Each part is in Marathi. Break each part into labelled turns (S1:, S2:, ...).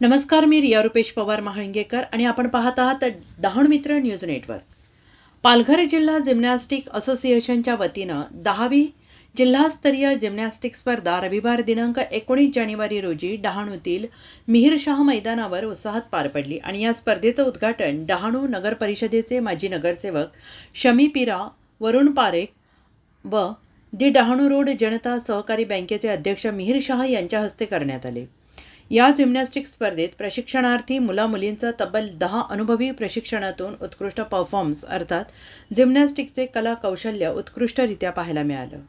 S1: नमस्कार मी रिया रुपेश पवार महाळिंगेकर आणि आपण पाहत आहात डहाण मित्र न्यूज नेटवर्क. पालघर जिल्हा जिम्नॅस्टिक असोसिएशनच्या वतीनं दहावी जिल्हास्तरीय जिम्नॅस्टिक स्पर्धा रविवार दिनांक एकोणीस जानेवारी रोजी डहाणूतील मिहिरशाह मैदानावर उत्साहात पार पडली आणि या स्पर्धेचं उद्घाटन डहाणू नगर परिषदेचे माजी नगरसेवक शमी पिरा वरुण पारेख व दि डहाणू रोड जनता सहकारी बँकेचे अध्यक्ष मिहिर शाह यांच्या हस्ते करण्यात आले. या जिम्नॅस्टिक स्पर्धेत प्रशिक्षणार्थी मुलामुलींचा तब्बल दहा अनुभवी प्रशिक्षणातून उत्कृष्ट परफॉर्म्स अर्थात जिम्नॅस्टिकचे कला कौशल्य उत्कृष्टरित्या पाहायला मिळालं.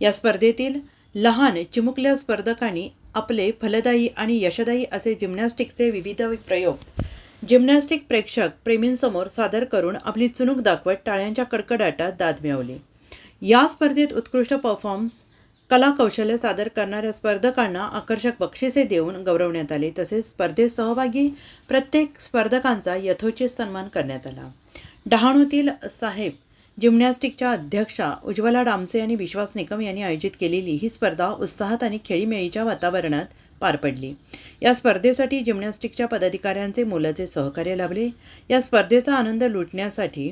S1: या स्पर्धेतील लहान चिमुकल्या स्पर्धकांनी आपले फलदायी आणि यशदायी असे जिम्नॅस्टिकचे विविध प्रयोग जिम्नॅस्टिक प्रेक्षक प्रेमींसमोर सादर करून आपली चुणूक दाखवत टाळ्यांच्या कडकडाटात दाद मिळवली. या स्पर्धेत उत्कृष्ट परफॉर्म्स कला कौशल्य सादर करणाऱ्या स्पर्धकांना आकर्षक बक्षिसे देऊन गौरवण्यात आले. तसेच स्पर्धेत सहभागी प्रत्येक स्पर्धकांचा यथोचित सन्मान करण्यात आला. डहाणूतील साहेब जिम्नॅस्टिकच्या अध्यक्षा उज्ज्वला डामसे आणि विश्वास निकम यांनी आयोजित केलेली ही स्पर्धा उत्साहात आणि खेळीमेळीच्या वातावरणात पार पडली. या स्पर्धेसाठी जिम्नॅस्टिकच्या पदाधिकाऱ्यांचे मोलाचे सहकार्य लाभले. या स्पर्धेचा आनंद लुटण्यासाठी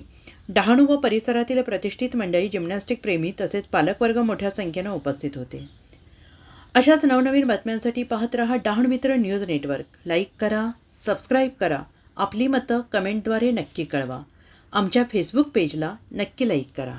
S1: डहाणू व परिसरातील प्रतिष्ठित मंडळी जिम्नॅस्टिक प्रेमी तसेच पालकवर्ग मोठ्या संख्येनं उपस्थित होते. अशाच नवनवीन बातम्यांसाठी पाहत रहा Dahanu Mitra news network. Like करा सबस्क्राईब करा आपली मतं कमेंटद्वारे नक्की कळवा. आमच्या फेसबुक पेजला नक्की लाईक करा.